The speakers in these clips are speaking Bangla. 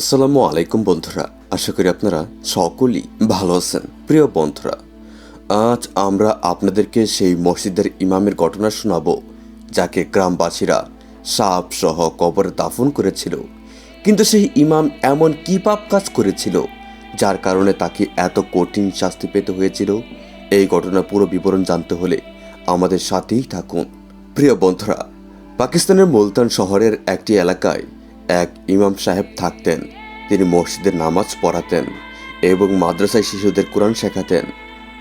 আসসালামু আলাইকুম বন্ধুরা, আশা করি আপনারা সকলেই ভালো আছেন। প্রিয় বন্ধুরা, আজ আমরা আপনাদেরকে সেই মসজিদের ইমামের ঘটনা শোনাব, যাকে গ্রামবাসীরা সাপ সহ কবরে দাফন করেছিল। কিন্তু সেই ইমাম এমন কি পাপ কাজ করেছিল, যার কারণে তাকে এত কঠিন শাস্তি পেতে হয়েছিল, এই ঘটনার পুরো বিবরণ জানতে হলে আমাদের সাথেই থাকুন। প্রিয় বন্ধুরা, পাকিস্তানের মুলতান শহরের একটি এলাকায় এক ইমাম সাহেব থাকতেন। তিনি মসজিদের নামাজ পড়াতেন এবং মাদ্রাসায় শিশুদের কোরআন শেখাতেন।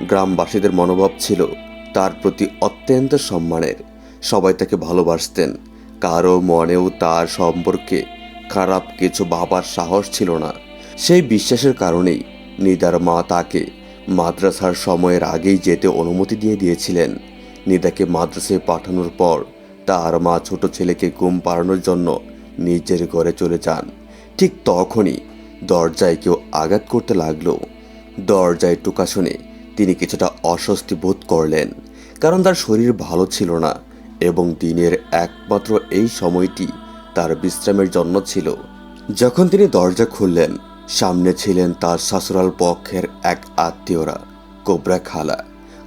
গ্রামবাসীদের মনোভাব ছিল তার প্রতি অত্যন্ত সম্মানের। সবাই তাকে ভালোবাসতেন। কারও মনেও তার সম্পর্কে খারাপ কিছু ভাবার সাহস ছিল না। সেই বিশ্বাসের কারণেই নিদার মা তাকে মাদ্রাসার সময়ের আগেই যেতে অনুমতি দিয়ে দিয়েছিলেন। নিদাকে মাদ্রাসায় পাঠানোর পর তার মা ছোট ছেলেকে ঘুম পাড়ানোর জন্য নিজের ঘরে চলে যান। ঠিক তখনই দরজায় কেউ আঘাত করতে লাগল। দরজায় টুকা শুনে তিনি কিছুটা অস্বস্তি বোধ করলেন, কারণ তার শরীর ভালো ছিল না এবং দিনের একমাত্র এই সময়টি তার বিশ্রামের জন্য ছিল। যখন তিনি দরজা খুললেন, সামনে ছিলেন তার শাশুড়াল পক্ষের এক আত্মীয়রা, কোবরা খালা।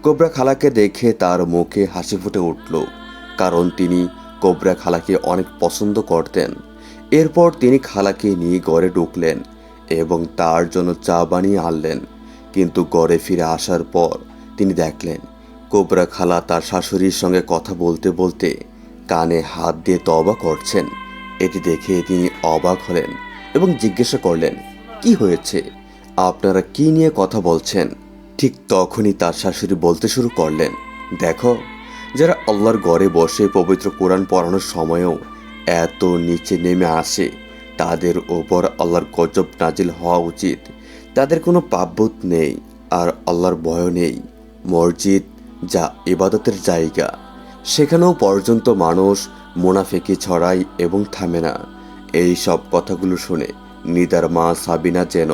কোবরা খালাকে দেখে তার মুখে হাসি ফুটে উঠল, কারণ তিনি কোবরা খালাকে অনেক পছন্দ করতেন। এরপর তিনি খালাকে নিয়ে ঘরে ঢুকলেন এবং তার জন্য চা বানিয়ে আনলেন। কিন্তু ঘরে ফিরে আসার পর তিনি দেখলেন কোবরা খালা তার শাশুড়ির সঙ্গে কথা বলতে বলতে কানে হাত দিয়ে তবা করছেন। এটি দেখে তিনি অবাক হলেন এবং জিজ্ঞাসা করলেন, কি হয়েছে? আপনারা কি নিয়ে কথা বলছেন? ঠিক তখনই তার শাশুড়ি বলতে শুরু করলেন, দেখো যারা আল্লাহর ঘরে বসে পবিত্র কোরআন পড়ানোর সময়ও এত নিচে নেমে আসে, তাদের ওপর আল্লাহর গজব নাজিল হওয়া উচিত। তাদের কোনো পাপবোধ নেই আর আল্লাহর ভয় নেই। মসজিদ যা ইবাদতের জায়গা, সেখানেও পর্যন্ত মানুষ মুনাফেকি ছড়ায় এবং থামে না। এই সব কথাগুলো শুনে নিদার মা সাবিনা যেন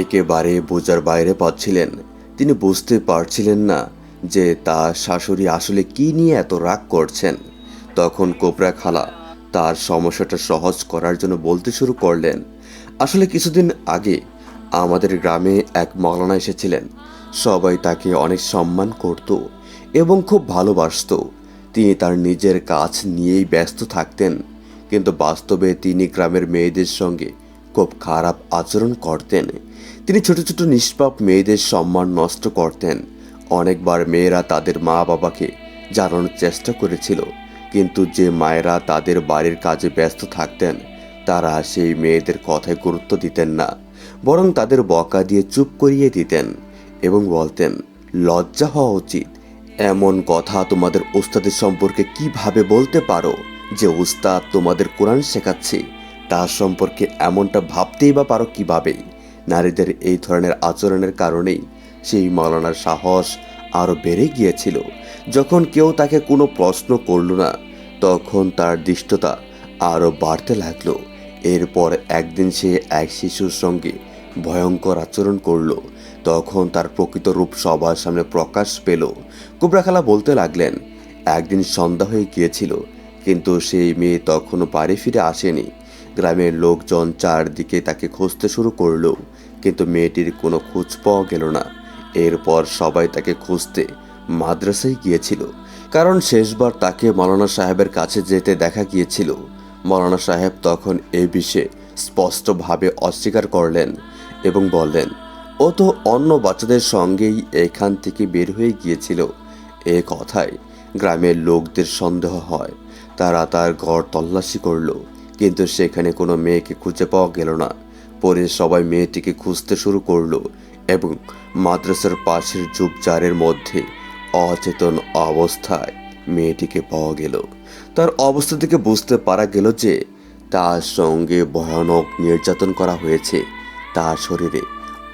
একেবারে বোঝার বাইরে পাচ্ছিলেন। তিনি বুঝতে পারছিলেন না যে তার শাশুড়ি আসলে কি নিয়ে এত রাগ করছেন? তখন কোবরা খালা তার সমস্যাটা সহজ করার জন্য বলতে শুরু করলেন, আসলে কিছুদিন আগে আমাদের গ্রামে এক মৌলানা এসেছিলেন। সবাই তাকে অনেক সম্মান করত এবং খুব ভালোবাসত। তিনি তার নিজের কাজ নিয়েই ব্যস্ত থাকতেন, কিন্তু বাস্তবে তিনি গ্রামের মেয়েদের সঙ্গে খুব খারাপ আচরণ করতেন। তিনি ছোট ছোট নিষ্পাপ মেয়েদের সম্মান নষ্ট করতেন। অনেকবার মেয়েরা তাদের মা বাবাকে জানানোর চেষ্টা করেছিল। কিন্তু যে মায়েরা তাদের বাড়ির কাজে ব্যস্ত থাকতেন, তারা সেই মেয়েদের কথায় গুরুত্ব দিতেন না, বরং তাদের বকা দিয়ে চুপ করিয়ে দিতেন এবং বলতেন, লজ্জা হওয়া উচিত। এমন কথা তোমাদের উস্তাদের সম্পর্কে কীভাবে বলতে পারো যে উস্তাদ তোমাদের কোরআন শেখাচ্ছে? তার সম্পর্কে এমনটা ভাবতেই বা পারো কীভাবে? নারীদের এই ধরনের আচরণের কারণেই সেই মাওলানার সাহস আরও বেড়ে গিয়েছিল। যখন কেউ তাকে কোনো প্রশ্ন করল না, তখন তার দৃষ্টতা আরও বাড়তে লাগল। এরপর একদিন সে এক শিশুর সঙ্গে ভয়ঙ্কর আচরণ করল। তখন তার প্রকৃত রূপ সবার সামনে প্রকাশ পেল। কুবরাখালা বলতে লাগলেন, একদিন সন্ধ্যা হয়ে গিয়েছিল, কিন্তু সেই মেয়ে তখনও বাড়ি ফিরে আসেনি। গ্রামের লোকজন চারদিকে তাকে খুঁজতে শুরু করল, কিন্তু মেয়েটির কোনো খোঁজ পাওয়া গেল না। এরপর সবাই তাকে খুঁজতে মাদ্রাসায় গিয়েছিল, কারণ শেষবার তাকে মৌলানা সাহেবের কাছে যেতে দেখা গিয়েছিল। মৌলানা সাহেব তখন এ বিষয়ে স্পষ্টভাবে অস্বীকার করলেন এবং বললেন, ও তো অন্য বাচ্চাদের সঙ্গেই এখান থেকে বের হয়ে গিয়েছিল। এ কথায় গ্রামের লোকদের সন্দেহ হয়। তারা তার ঘর তল্লাশি করল, কিন্তু সেখানে কোনো মেয়েকে খুঁজে পাওয়া গেল না। পরে সবাই মেয়েটিকে খুঁজতে শুরু করল এবং মাদ্রাসার পাশের ঝুপঝাড়ের মধ্যে অচেতন অবস্থায় মেয়েটিকে পাওয়া গেল। তার অবস্থা থেকে বুঝতে পারা গেল যে তার সঙ্গে ভয়ানক নির্যাতন করা হয়েছে। তার শরীরে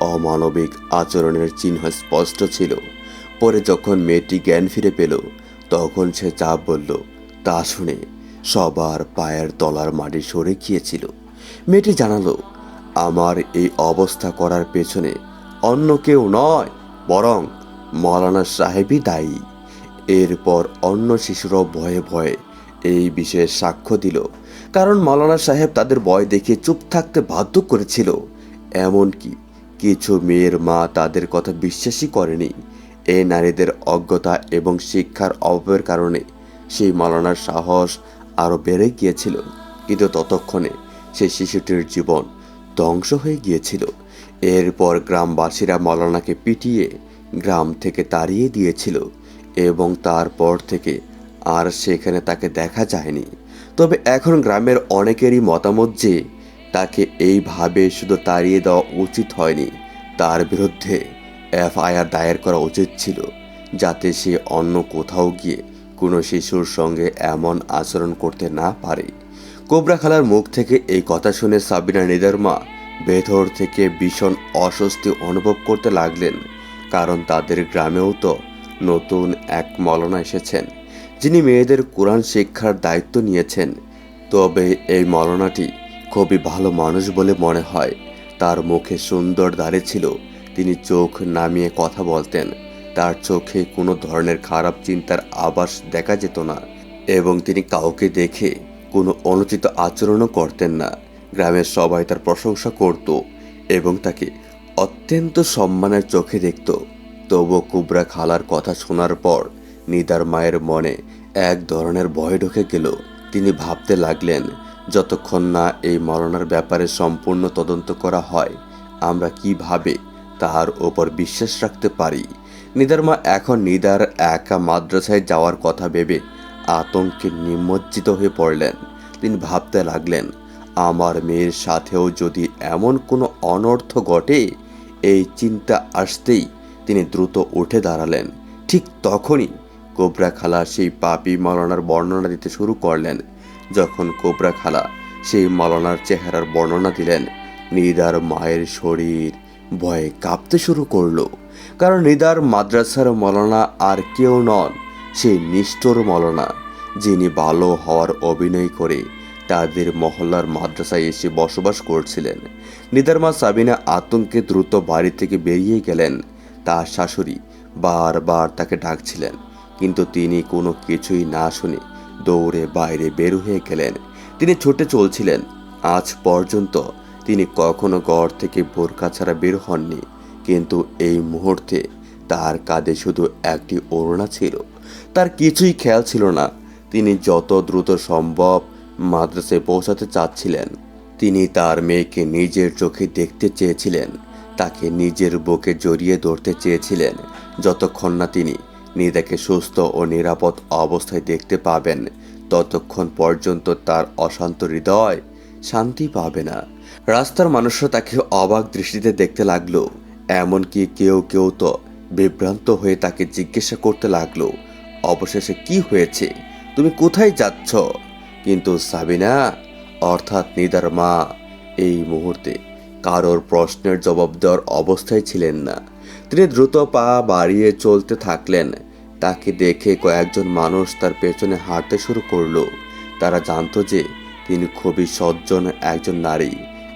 অমানবিক আচরণের চিহ্ন স্পষ্ট ছিল। পরে যখন মেয়েটি জ্ঞান ফিরে পেল, তখন সে যা বলল তা শুনে সবার পায়ের তলার মাটি সরে গিয়েছিল। মেয়েটি জানালো, আমার এই অবস্থা করার পেছনে অন্য কেউ নয়, বরং মৌলানা সাহেবই দায়ী। এরপর অন্য শিশুরাও ভয়ে ভয়ে এই বিষয়ে সাক্ষ্য দিল। কারণ মৌলানা সাহেব তাদের ভয় দেখে চুপ থাকতে বাধ্য করেছিল। এমনকি কিছু মেয়ের মা তাদের কথা বিশ্বাসই করেনি। এই নারীদের অজ্ঞতা এবং শিক্ষার অভাবের কারণে সেই মৌলানার সাহস আরও বেড়ে গিয়েছিল। কিন্তু ততক্ষণে সেই শিশুটির জীবন ধ্বংস হয়ে গিয়েছিল। এরপর গ্রামবাসীরা মৌলানাকে পিটিয়ে গ্রাম থেকে তাড়িয়ে দিয়েছিল এবং তারপর থেকে আর সেখানে তাকে দেখা যায়নি। তবে এখন গ্রামের অনেকেরই মতামত যে তাকে এইভাবে শুধু তাড়িয়ে দেওয়া উচিত হয়নি, তার বিরুদ্ধে এফআইআর দায়ের করা উচিত ছিল যাতে সে অন্য কোথাও গিয়ে কোনো শিশুর সঙ্গে এমন আচরণ করতে না পারে। কোবরা খালার মুখ থেকে এই কথা শুনে সাবিনা নিদার মা ভেতর থেকে ভীষণ অস্বস্তি অনুভব করতে লাগলেন, কারণ তাদের গ্রামেও তো নতুন এক মলনা এসেছেন, যিনি মেয়েদের কোরআন শিক্ষার দায়িত্ব নিয়েছেন। তবে এই মলনাটি খুবই ভালো মানুষ বলে মনে হয়। তার মুখে সুন্দর দাড়ি ছিল, তিনি চোখ নামিয়ে কথা বলতেন। তার চোখে কোনো ধরনের খারাপ চিন্তার আভাস দেখা যেত না, এবং তিনি কাউকে দেখে কোনো অনুচিত আচরণও করতেন না। গ্রামের সবাই তার প্রশংসা করত এবং তাকে অত্যন্ত সম্মানের চোখে দেখত। তবু কুবরা খালার কথা শোনার পর নিদার মায়ের মনে এক ধরনের ভয় ঢুকে গেল। তিনি ভাবতে লাগলেন, যতক্ষণ না এই মরণার ব্যাপারে সম্পূর্ণ তদন্ত করা হয়, আমরা কীভাবে তার ওপর বিশ্বাস রাখতে পারি? নিদার মা এখন নিদার একা মাদ্রাসায় যাওয়ার কথা ভেবে আতঙ্কে নিমজ্জিত হয়ে পড়লেন। তিনি ভাবতে লাগলেন আমার মেয়ের সাথেও যদি এমন কোনো অনর্থ ঘটে, এই চিন্তা আসতেই তিনি দ্রুত উঠে দাঁড়ালেন। ঠিক তখনই কোবরা খালা সেই পাপি মলনার বর্ণনা দিতে শুরু করলেন। যখন কোবরা খালা সেই মলনার চেহারার বর্ণনা দিলেন, নিদার মায়ের শরীর ভয়ে কাঁপতে শুরু করল। কারণ নিদার মাদ্রাসার মলনা আর কেউ নন, সেই নিষ্ঠুর মলনা, যিনি ভালো হওয়ার অভিনয় করে তাদের মহল্লার মাদ্রাসায় এসে বসবাস করছিলেন। নিদার মা সাবিনা আতঙ্কে দ্রুত বাড়ি থেকে বেরিয়ে গেলেন। তার শাশুড়ি বারবার তাকে ডাকছিলেন, কিন্তু তিনি কোনো কিছুই না শুনে দৌড়ে বাইরে বের হয়ে গেলেন। তিনি ছুটে চলছিলেন। আজ পর্যন্ত তিনি কখনো ঘর থেকে বোরকা ছাড়া বের হননি, কিন্তু এই মুহূর্তে তার কাঁধে শুধু একটি ওড়না ছিল। তার কিছুই খেয়াল ছিল না। তিনি যত দ্রুত সম্ভব মাদ্রাসায় পৌঁছাতে চাচ্ছিলেন। তিনি তার মেয়েকে নিজের চোখে দেখতে চেয়েছিলেন। তাকে নিজের বুকে জড়িয়ে ধরতে চেয়েছিলেন। যতক্ষণ না তিনি নিদাকে সুস্থ ও নিরাপদ অবস্থায় দেখতে পাবেন, ততক্ষণ পর্যন্ত তার অশান্ত হৃদয় শান্তি পাবে না। রাস্তার মানুষরা তাকে অবাক দৃষ্টিতে দেখতে লাগল। এমনকি কেউ কেউ তো বিভ্রান্ত হয়ে তাকে জিজ্ঞাসা করতে লাগল, অবশেষে কি হয়েছে? তুমি কোথায় যাচ্ছ? কিন্তু সাবিনা, অর্থাৎ নিদার মা, এই মুহূর্তে কারোর প্রশ্নের জবাব দেওয়ার অবস্থায় ছিলেন না। তিনি দ্রুত পা বাড়িয়ে চলতে থাকলেন। তাকে দেখে কয়েকজন মানুষ তার পেছনে হাঁটতে শুরু করল। তারা জানতো যে তিনি খুবই সজ্জন একজন নারী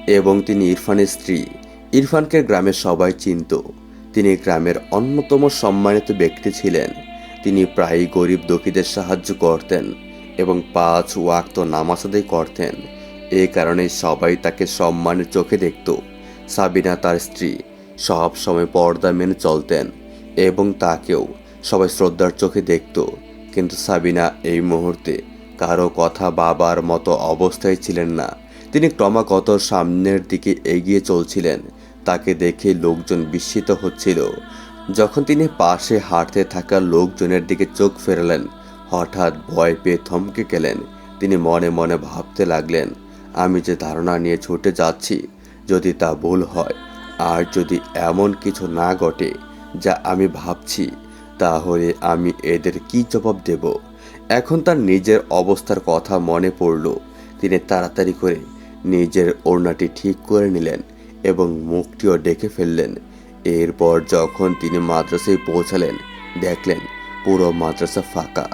এবং তিনি ইরফানের স্ত্রী। ইরফানকে গ্রামের সবাই চিনত। তিনি গ্রামের অন্যতম সম্মানিত ব্যক্তি ছিলেন। তিনি প্রায়ই গরিব দুঃখীদের সাহায্য করতেন। এবং পাঁচ ওয়াক্ত নামাজ আদায় করতেন। এ কারণে সবাই তাকে সম্মানের চোখে দেখত। সাবিনা তার স্ত্রী। সব সময় পর্দা মেনে চলতেন এবং তাকেও সবাই শ্রদ্ধার চোখে দেখত। কিন্তু সাবিনা এই মুহূর্তে কারও কথা বাবার মতো অবস্থায় ছিলেন না। তিনি ক্রমাগত সামনের দিকে এগিয়ে চলছিলেন। তাকে দেখে লোকজন বিস্মিত হচ্ছিল। যখন তিনি পাশে হাঁটতে থাকা লোকজনের দিকে চোখ ফেরালেন হঠাৎ ভয় পেয়ে থমকে গেলেন। তিনি মনে মনে ভাবতে লাগলেন, আমি যে ধারণা নিয়ে ছুটে যাচ্ছি, যদি তা ভুল হয়, আর যদি এমন কিছু না ঘটে যা আমি ভাবছি, তাহলে আমি এদের কি জবাব দেব? এখন তার নিজের অবস্থার কথা মনে পড়ল। তিনি তাড়াতাড়ি করে নিজের ওড়নাটি ঠিক করে নিলেন এবং মুখটিও ডেকে ফেললেন। এরপর যখন তিনি মাদ্রাসায় পৌঁছালেন, দেখলেন পুরো মাদ্রাসা ফাঁকা।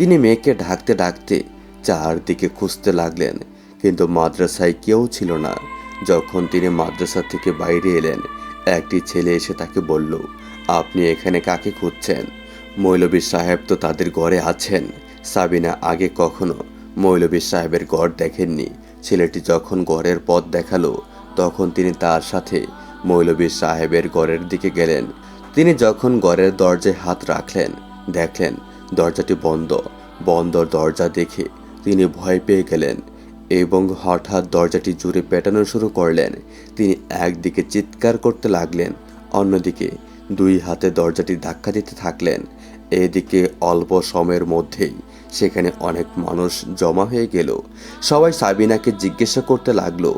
তিনি মেয়েকে ঢাকতে ডাকতে চারদিকে খুঁজতে লাগলেন, কিন্তু মাদ্রাসায় কেউ ছিল না। যখন তিনি মাদ্রাসা থেকে বাইরে এলেন, একটি ছেলে এসে তাকে বলল, আপনি এখানে কাকে খুঁজছেন? মৌলবী সাহেব তো তাদের ঘরে আছেন। সাবিনা আগে কখনো মৌলভী সাহেবের ঘর দেখেননি। ছেলেটি যখন ঘরের পথ দেখাল, তখন তিনি তার সাথে মৌলভী সাহেবের ঘরের দিকে গেলেন। তিনি যখন ঘরের দরজায় হাত রাখলেন, দেখলেন দরজাটি বন্ধ। বন্ধ দরজা দেখে তিনি ভয় পেয়ে গেলেন এবং হঠাৎ দরজাটি জুড়ে পেটানো শুরু করলেন। তিনি একদিকে চিৎকার করতে লাগলেন, অন্যদিকে দুই হাতে দরজাটি ধাক্কা দিতে থাকলেন। এদিকে অল্প সময়ের মধ্যেই সেখানে অনেক মানুষ জমা হয়ে গেল। সবাই সাবিনাকে জিজ্ঞাসা করতে লাগল,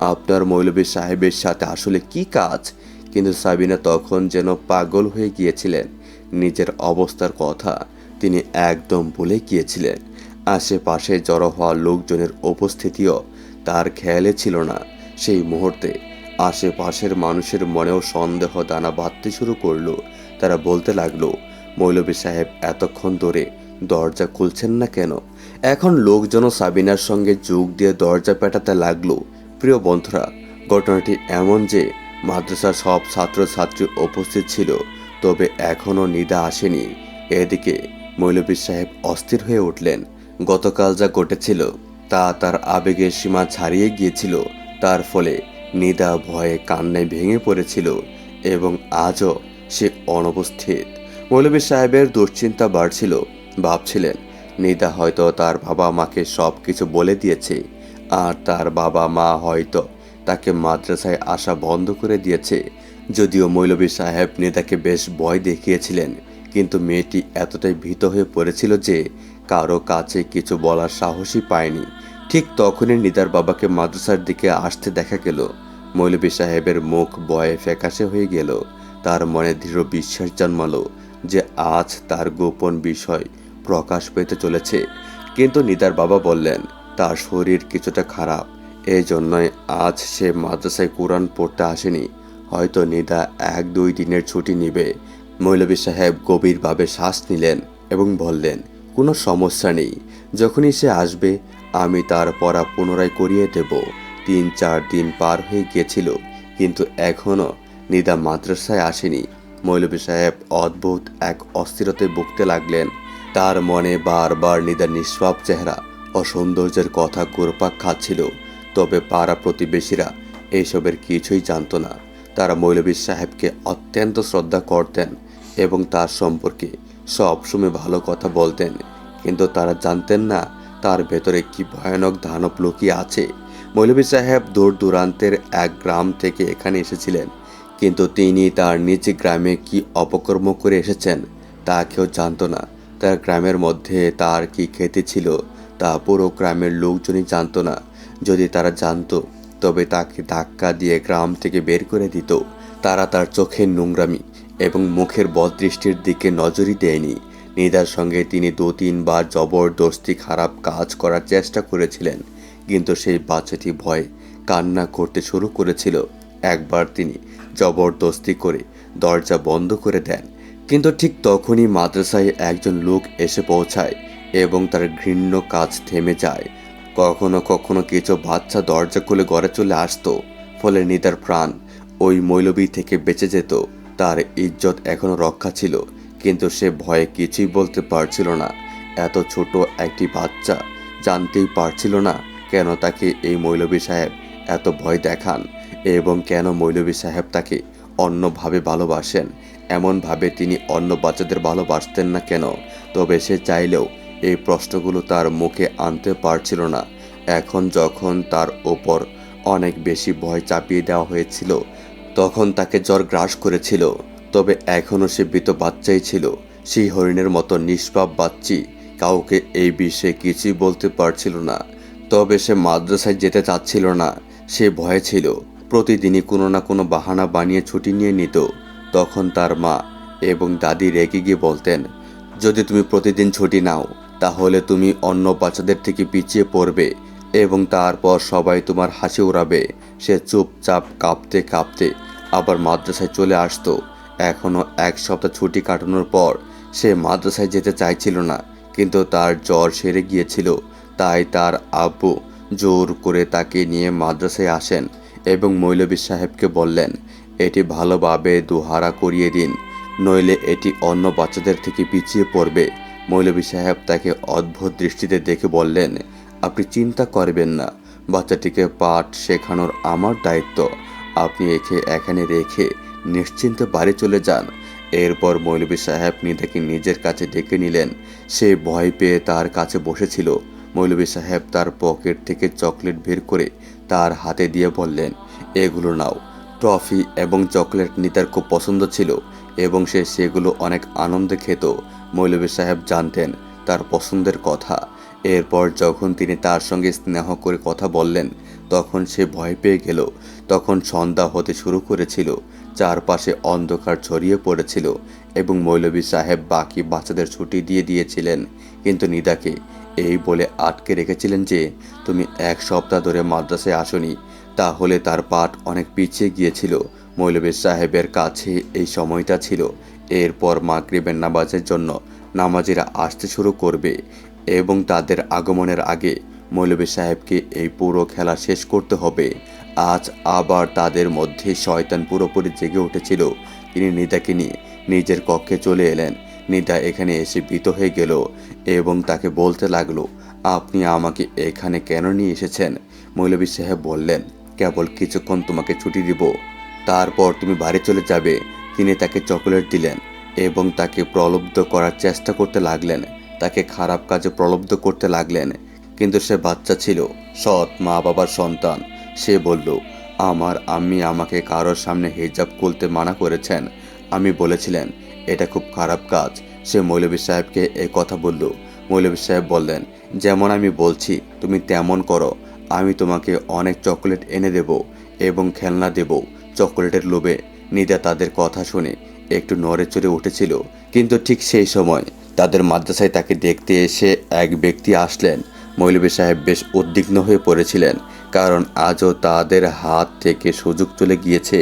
আপনার মৌলভী সাহেবের সাথে আসলে কি কাজ? কিন্তু সাবিনা তখন যেন পাগল হয়ে গিয়েছিলেন। নিজের অবস্থার কথা তিনি একদম ভুলে গিয়েছিলেন। আশেপাশে জড়ো হওয়া লোকজনের উপস্থিতিও তার খেয়ালে ছিল না। সেই মুহূর্তে আশেপাশের মানুষের মনেও সন্দেহ দানা বাঁধতে শুরু করল। তারা বলতে লাগল, মৌলভী সাহেব, এতক্ষণ ধরে দরজা খুলছেন না কেন? এখন লোকজনও সাবিনার সঙ্গে যোগ দিয়ে দরজা পেটাতে লাগল। প্রিয় বন্ধুরা, ঘটনাটি এমন যে মাদ্রাসার সব ছাত্রছাত্রী উপস্থিত ছিল, তবে এখনও নিদা আসেনি। এদিকে মৌলভী সাহেব অস্থির হয়ে উঠলেন। গতকাল যা ঘটেছিল তা তার আবেগের সীমা ছাড়িয়ে গিয়েছিল। তার ফলে নিদা ভয়ে কান্নায় ভেঙে পড়েছিল এবং আজও সে অনুপস্থিত। মৌলভী সাহেবের দুশ্চিন্তা বাড়ছিল। ভাবছিলেন, নিদা হয়তো তার বাবা মাকে সব কিছু বলে দিয়েছে আর তার বাবা মা হয়তো তাকে মাদ্রাসায় আসা বন্ধ করে দিয়েছে। যদিও মৌলভী সাহেব নিদাকে বেশ ভয় দেখিয়েছিলেন। কিন্তু মেয়েটি এতটাই ভীত হয়ে পড়েছিল যে কারও কাছে কিছু বলার সাহসই পায়নি। ঠিক তখনই নিদার বাবাকে মাদ্রাসার দিকে আসতে দেখা গেল। মৌলভী সাহেবের মুখ বয়ে ফ্যাকাশে হয়ে গেল। তার মনে দৃঢ় বিশ্বাস জন্মালো যে আজ তার গোপন বিষয় প্রকাশ পেতে চলেছে। কিন্তু নিদার বাবা বললেন, তার শরীর কিছুটা খারাপ। এই জন্যই আজ সে মাদ্রাসায় কোরআন পড়তে আসেনি। হয়তো নিদা এক দুই দিনের ছুটি নিবে। মৌলভী সাহেব গভীরভাবে শ্বাস নিলেন এবং বললেন, কোনো সমস্যা নেই। যখনই সে আসবে, আমি তার পড়া পুনরায় করিয়ে দেব। তিন চার দিন পার হয়ে গিয়েছিল, কিন্তু এখনও নিদা মাদ্রাসায় আসেনি। মৌলভী সাহেব অদ্ভুত এক অস্থিরতে ভুগতে লাগলেন। তার মনে বারবার নিদার নিষ্পাপ চেহারা ও সৌন্দর্যের কথা গোরপাক খাচ্ছিল। তবে পাড়া প্রতিবেশীরা এইসবের কিছুই জানতো না। তারা মৌলভী সাহেবকে অত্যন্ত শ্রদ্ধা করতেন। এবং তার সম্পর্কে সবসময় ভালো কথা বলতেন। কিন্তু তারা জানতেন না তার ভেতরে কি ভয়ানক দানব লুকিয়ে আছে। মৌলভী সাহেব দূর দূরান্তের এক গ্রাম থেকে এখানে এসেছিলেন। কিন্তু তিনি তার নিজ গ্রামে কি অপকর্ম করে এসেছেন তা কেউ জানত না। তার গ্রামের মধ্যে তার কি খেতে ছিল তা পুরো গ্রামের লোকজনই জানতো না। যদি তারা জানতো, তবে তাকে ধাক্কা দিয়ে গ্রাম থেকে বের করে দিত। তারা তার চোখের নোংরামি এবং মুখের বদৃষ্টির দিকে নজরই দেয়নি। নিদার সঙ্গে তিনি দু, তিনবার জবরদস্তি খারাপ কাজ করার চেষ্টা করেছিলেন, কিন্তু সেই বাচ্চাটি ভয়ে কান্না করতে শুরু করেছিল। একবার তিনি জবরদস্তি করে দরজা বন্ধ করে দেন, কিন্তু ঠিক তখনই মাদ্রাসায় একজন লোক এসে পৌঁছায় এবং তার ঘৃণ্য কাজ থেমে যায়। কখনো কখনো কিছু বাচ্চা দরজা খুলে ঘরে চলে আসতো, ফলে নিদার প্রাণ ওই মৌলবী থেকে বেঁচে যেত। তার ইজ্জত এখনও রক্ষা ছিল, কিন্তু সে ভয়ে কিছুই বলতে পারছিল না। এত ছোট একটি বাচ্চা জানতেই পারছিল না কেন তাকে এই মৌলবী সাহেব এত ভয় দেখান এবং কেন মৌলবী সাহেব তাকে অন্যভাবে ভালোবাসেন। এমনভাবে তিনি অন্য বাচ্চাদের ভালোবাসতেন না কেন, তবে সে চাইলেও এই প্রশ্নগুলো তার মুখে আনতে পারছিল না। এখন যখন তার ওপর অনেক বেশি ভয় চাপিয়ে দেওয়া হয়েছিল তখন তাকে জ্বর গ্রাস করেছিল, তবে এখনও সে মৃত বাচ্চাই ছিল। সেই হরিণের মতো নিষ্পাপ বাচ্চি কাউকে এই বিষয়ে কিছুই বলতে পারছিল না। তবে সে মাদ্রাসায় যেতে চাচ্ছিল না, সে ভয়ে ছিল। প্রতিদিনই কোনো না কোনো বাহানা বানিয়ে ছুটি নিয়ে নিত। তখন তার মা এবং দাদি রেগে গিয়ে বলতেন, যদি তুমি প্রতিদিন ছুটি নাও, তাহলে তুমি অন্য বাচ্চাদের থেকে পিছিয়ে পড়বে এবং তারপর সবাই তোমার হাসি উড়াবে। সে চুপচাপ কাঁপতে কাঁপতে আবার মাদ্রাসায় চলে আসতো। এখনও এক সপ্তাহ ছুটি কাটানোর পর সে মাদ্রাসায় যেতে চাইছিল না, কিন্তু তার জ্বর সেরে গিয়েছিল। তাই তার আব্বু জোর করে তাকে নিয়ে মাদ্রাসায় আসেন এবং মৌলবী সাহেবকে বললেন, এটি ভালোভাবে দুহারা করিয়ে দিন, নইলে এটি অন্য বাচ্চাদের থেকে পিছিয়ে পড়বে। মৌলবী সাহেব তাকে অদ্ভুত দৃষ্টিতে দেখে বললেন, আপনি চিন্তা করবেন না বাচ্চাটিকে পাঠ শেখানোর আমার দায়িত্ব। আপনি একে এখানে রেখে নিশ্চিন্তে বাড়ি চলে যান। এরপর মৌলভী সাহেব নিদাকে নিজের কাছে ডেকে নিলেন। সে ভয় পেয়ে তার কাছে বসেছিল। মৌলভী সাহেব তার পকেট থেকে চকলেট বের করে তার হাতে দিয়ে বললেন, এগুলো নাও। ট্রফি এবং চকলেট নিতার খুব পছন্দ ছিল এবং সে সেগুলো অনেক আনন্দে খেত। মৌলভী সাহেব জানতেন তার পছন্দের কথা। এরপর যখন তিনি তার সঙ্গে স্নেহ করে কথা বললেন, তখন সে ভয় পেয়ে গেল। তখন সন্ধ্যা হতে শুরু করেছিল। চারপাশে অন্ধকার ছড়িয়ে পড়েছিল এবং মৌলভী সাহেব বাকি বাচ্চাদের ছুটি দিয়ে দিয়েছিলেন। কিন্তু নিদাকে এই বলে আটকে রেখেছিলেন যে, তুমি এক সপ্তাহ ধরে মাদ্রাসায় আসনি। তাহলে তার পাঠ অনেক পিছিয়ে গিয়েছিল। মৌলভী সাহেবের কাছে এই সময়টা ছিল। এরপর মাগরিবের নামাজের জন্য নামাজিরা আসতে শুরু করবে। এবং তাদের আগমনের আগে মৌলভী সাহেবকে এই পুরো খেলা শেষ করতে হবে। আজ আবার তাদের মধ্যে শয়তান পুরোপুরি জেগে উঠেছিল। তিনি নিদাকে নিয়ে নিজের কক্ষে চলে এলেন। নিদা এখানে এসে ভীত হয়ে গেল এবং তাকে বলতে লাগল, আপনি আমাকে এখানে কেন নিয়ে এসেছেন? মৌলভী সাহেব বললেন, কেবল কিছুক্ষণ তোমাকে ছুটি দিব। তারপর তুমি বাড়ি চলে যাবে। তিনি তাকে চকোলেট দিলেন এবং তাকে প্রলব্ধ করার চেষ্টা করতে লাগলেন। তাকে খারাপ কাজে প্রলব্ধ করতে লাগলেন। কিন্তু সে বাচ্চা ছিল, সৎ মা বাবার সন্তান। সে বলল, আমার আম্মি আমাকে কারোর সামনে হিজাব খুলতে মানা করেছেন। আমি বলেছিলেন, এটা খুব খারাপ কাজ। সে মৌলভী সাহেবকে এই কথা বলল। মৌলভী সাহেব বললেন, যেমন আমি বলছি, তুমি তেমন করো। আমি তোমাকে অনেক চকলেট এনে দেব এবং খেলনা দেব চকলেটের লোভে। নিদা তাদের কথা শুনে একটু নড়ে চড়ে উঠেছিল, কিন্তু ঠিক সেই সময় তাদের মাদ্রাসায় তাকে দেখতে এসে এক ব্যক্তি আসলেন। মৌলভী সাহেব বেশ উদ্বিগ্ন হয়ে পড়েছিলেন, কারণ আজও তাদের হাত থেকে সুযোগ চলে গিয়েছে।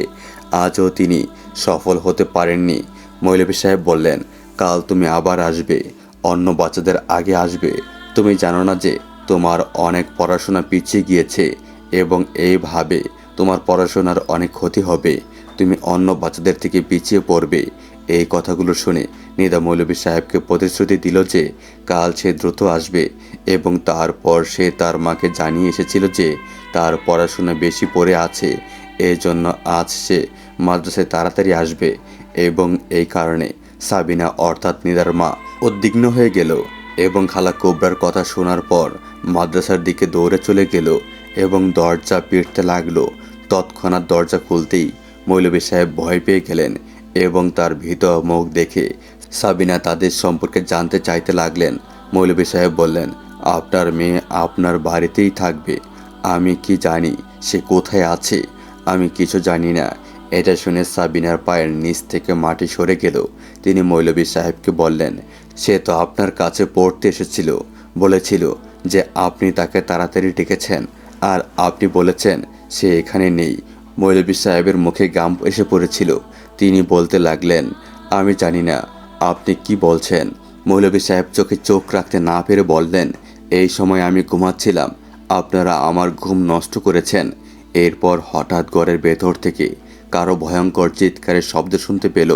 আজও তিনি সফল হতে পারেননি। মৌলভী সাহেব বললেন, কাল তুমি আবার আসবে, অন্য বাচ্চাদের আগে আসবে। তুমি জানো না যে তোমার অনেক পড়াশোনা পিছিয়ে গিয়েছে এবং এইভাবে তোমার পড়াশোনার অনেক ক্ষতি হবে। তুমি অন্য বাচ্চাদের থেকে পিছিয়ে পড়বে। এই কথাগুলো শুনে নিদা মৌলভী সাহেবকে প্রতিশ্রুতি দিল যে কাল সে দ্রুত আসবে এবং তারপর সে তার মাকে জানিয়ে এসেছিল যে তার পড়াশোনা বেশি পড়ে আছে। এই জন্য আজ সে মাদ্রাসায় তাড়াতাড়ি আসবে এবং এই কারণে সাবিনা অর্থাৎ নিদার মা উদ্বিগ্ন হয়ে গেল এবং খালা কোবরার কথা শোনার পর মাদ্রাসার দিকে দৌড়ে চলে গেল এবং দরজা পিটতে লাগল। তৎক্ষণাৎ দরজা খুলতেই মৌলভী সাহেব ভয় পেয়ে গেলেন এবং তার ভীত মুখ দেখে সাবিনা তাদের সম্পর্কে জানতে চাইতে লাগলেন। মৌলভী সাহেব বললেন, আপনার মেয়ে আপনার বাড়িতেই থাকবে। আমি কি জানি সে কোথায় আছে, আমি কিছু জানি না। এটা শুনে সাবিনার পায়ের নিচ থেকে মাটি সরে গেল। তিনি মৌলভী সাহেবকে বললেন, সে তো আপনার কাছে পড়তে এসেছিল। বলেছিল যে আপনি তাকে তাড়াতাড়ি ডেকেছেন আর আপনি বলেছেন সে এখানে নেই। মৌলভী সাহেবের মুখে গাম এসে পড়েছিল। তিনি বলতে লাগলেন, আমি জানি না, আপনি কি বলছেন? মৌলভী সাহেব চোখে চোখ রাখতে না পেরে বললেন, এই সময় আমি ঘুমাচ্ছিলাম, আপনারা আমার ঘুম নষ্ট করেছেন। এরপর হঠাৎ ঘরের ভেতর থেকে কারও ভয়ঙ্কর চিৎকারের শব্দ শুনতে পেল।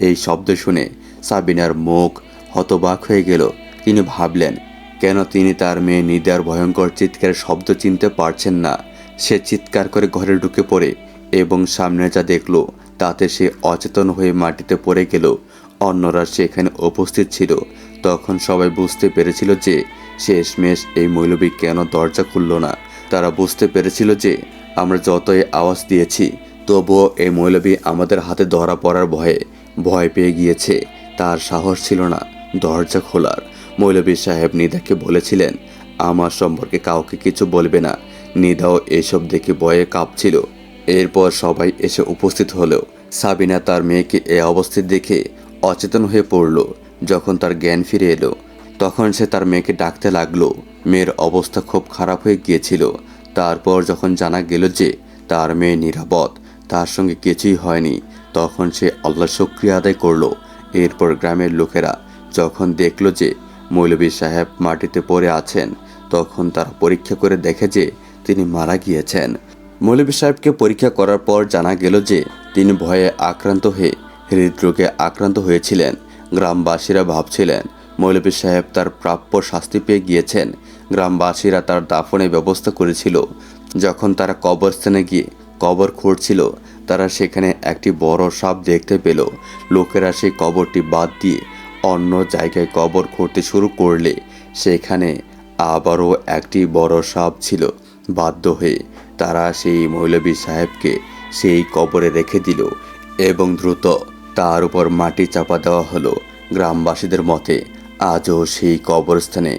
এই শব্দ শুনে সাবিনার মুখ হতবাক হয়ে গেল। তিনি ভাবলেন, কেন তিনি তার মেয়ে নিদার ভয়ঙ্কর চিৎকারের শব্দ চিনতে পারছেন না? সে চিৎকার করে ঘরে ঢুকে পড়ে এবং সামনে যা দেখল তাতে সে অচেতন হয়ে মাটিতে পড়ে গেল। অন্যরা সেখানে উপস্থিত ছিল। তখন সবাই বুঝতে পেরেছিল যে শেষমেশ এই মৌলবী কেন দরজা খুলল না। তারা বুঝতে পেরেছিল যে আমরা যতই আওয়াজ দিয়েছি, তবুও এই মৌলবী আমাদের হাতে ধরা পড়ার ভয়ে ভয় পেয়ে গিয়েছে। তার সাহস ছিল না দরজা খোলার। মৌলবী সাহেব নিদাকে বলেছিলেন, আমার সম্পর্কে কাউকে কিছু বলবে না। নিদাও এসব দেখে ভয়ে কাঁপছিল। এরপর সবাই এসে উপস্থিত হলেও সাবিনা তার মেয়েকে এ অবস্থিত দেখে অচেতন হয়ে পড়ল। যখন তার জ্ঞান ফিরে এলো, তখন সে তার মেয়েকে ডাকতে লাগল। মেয়ের অবস্থা খুব খারাপ হয়ে গিয়েছিল। তারপর যখন জানা গেল যে তার মেয়ে নিরাপদ, তার সঙ্গে কিছুই হয়নি, তখন সে আল্লাহ শুক্রিয়া আদায় করল। এরপর গ্রামের লোকেরা যখন দেখল যে মৌলভী সাহেব মাটিতে পড়ে আছেন, তখন তারা পরীক্ষা করে দেখে যে তিনি মারা গিয়েছেন। মৌলভী সাহেবকে পরীক্ষা করার পর জানা গেল যে তিনি ভয়ে আক্রান্ত হয়ে হৃদরোগে আক্রান্ত হয়েছিলেন। গ্রামবাসীরা ভাবছিলেন, মৌলভী সাহেব তার প্রাপ্য শাস্তি পেয়ে গিয়েছেন। গ্রামবাসীরা তার দাফনের ব্যবস্থা করেছিল। যখন তারা কবরস্থানে গিয়ে কবর খুঁড়ছিল, তারা সেখানে একটি বড় সাপ দেখতে পেল। লোকেরা সেই কবরটি বাদ দিয়ে অন্য জায়গায় কবর খুঁড়তে শুরু করলে, সেখানে আবারও একটি বড় সাপ ছিল। বাধ্য হয়ে তারা সেই মৌলভী সাহেবকে সেই কবরে রেখে দিল এবং দ্রুত তার উপর মাটি চাপা দেওয়া হলো গ্রামবাসীদের মতে। আজও সেই কবরস্থানে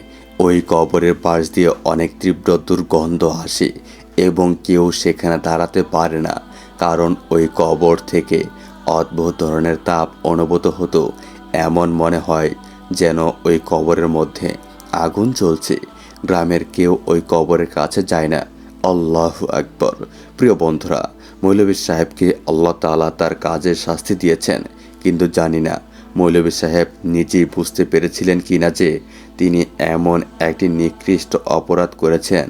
ওই কবরের পাশ দিয়ে অনেক তীব্র দুর্গন্ধ আসে এবং কেউ সেখানে দাঁড়াতে পারে না, কারণ ওই কবর থেকে অদ্ভুত ধরনের তাপ অনুভূত হতো। এমন মনে হয় যেন ওই কবরের মধ্যে আগুন চলছে গ্রামের কেউ ওই কবরের কাছে যায় না। আল্লাহ আকবর। প্রিয় বন্ধুরা, মৌলভী সাহেবকে আল্লাহ তাআলা তার কাজের শাস্তি দিয়েছেন, কিন্তু জানি না মৌলভী সাহেব নিজেই বুঝতে পেরেছিলেন কি না যে তিনি এমন একটি নিকৃষ্ট অপরাধ করেছেন,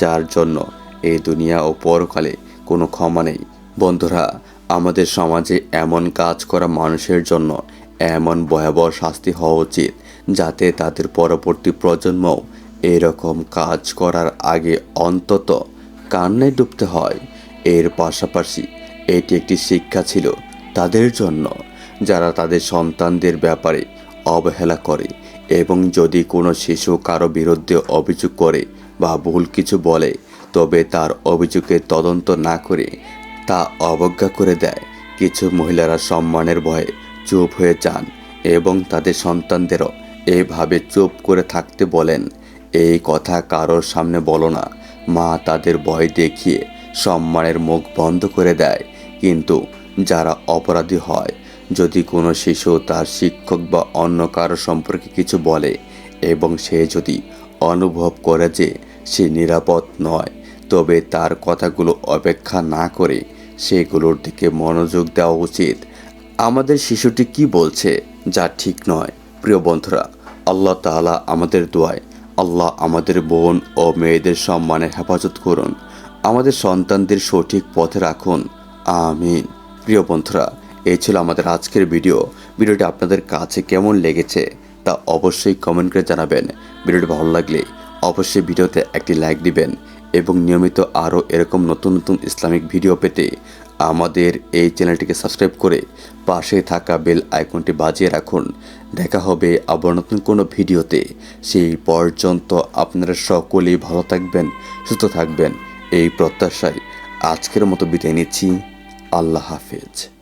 যার জন্য এই দুনিয়া ও পরকালে কোনো ক্ষমা নেই। বন্ধুরা, আমাদের সমাজে এমন কাজ করা মানুষের জন্য এমন ভয়াবহ শাস্তি হওয়া উচিত, যাতে তাদের পরবর্তী প্রজন্মও এরকম কাজ করার আগে অন্তত কান্নায় ডুবতে হয়। এর পাশাপাশি এটি একটি শিক্ষা ছিল তাদের জন্য, যারা তাদের সন্তানদের ব্যাপারে অবহেলা করে এবং যদি কোনো শিশু কারও বিরুদ্ধে অভিযোগ করে বা ভুল কিছু বলে, তবে তার অভিযোগের তদন্ত না করে তা অবজ্ঞা করে দেয়। কিছু মহিলারা সম্মানের ভয়ে চুপ হয়ে যান এবং তাদের সন্তানদেরও এইভাবে চুপ করে থাকতে বলেন। এই কথা কারোর সামনে বলো না। মা তাদের ভয় দেখিয়ে সম্মানের মুখ বন্ধ করে দেয়। কিন্তু যারা অপরাধী হয়, যদি কোনো শিশু তার শিক্ষক বা অন্য কারও সম্পর্কে কিছু বলে এবং সে যদি অনুভব করে যে সে নিরাপদ নয়, তবে তার কথাগুলো অপেক্ষা না করে সেগুলোর দিকে মনোযোগ দেওয়া উচিত। আমাদের শিশুটি কি বলছে যা ঠিক নয়? প্রিয় বন্ধুরা, আল্লাহ তাআলা আমাদের দোয়ায় আল্লাহ আমাদের বোন ও মেয়েদের সম্মানের হেফাজত করুন। আমাদের সন্তানদের সঠিক পথে রাখুন। আমিন। প্রিয় বন্ধুরা, এই ছিল আমাদের আজকের ভিডিও। ভিডিওটি আপনাদের কাছে কেমন লেগেছে তা অবশ্যই কমেন্ট করে জানাবেন। ভিডিওটি ভালো লাগলে অবশ্যই ভিডিওতে একটি লাইক দিবেন এবং নিয়মিত আরও এরকম নতুন নতুন ইসলামিক ভিডিও পেতে আমাদের এই চ্যানেলটিকে সাবস্ক্রাইব করে পাশে থাকা বেল আইকনটি বাজিয়ে রাখুন। দেখা হবে আবার নতুন কোনো ভিডিওতে। সেই পর্যন্ত আপনারা সকলেই ভালো থাকবেন, সুস্থ থাকবেন, এই প্রত্যাশায় আজকের মতো বিদায় নিচ্ছি। আল্লাহ হাফেজ।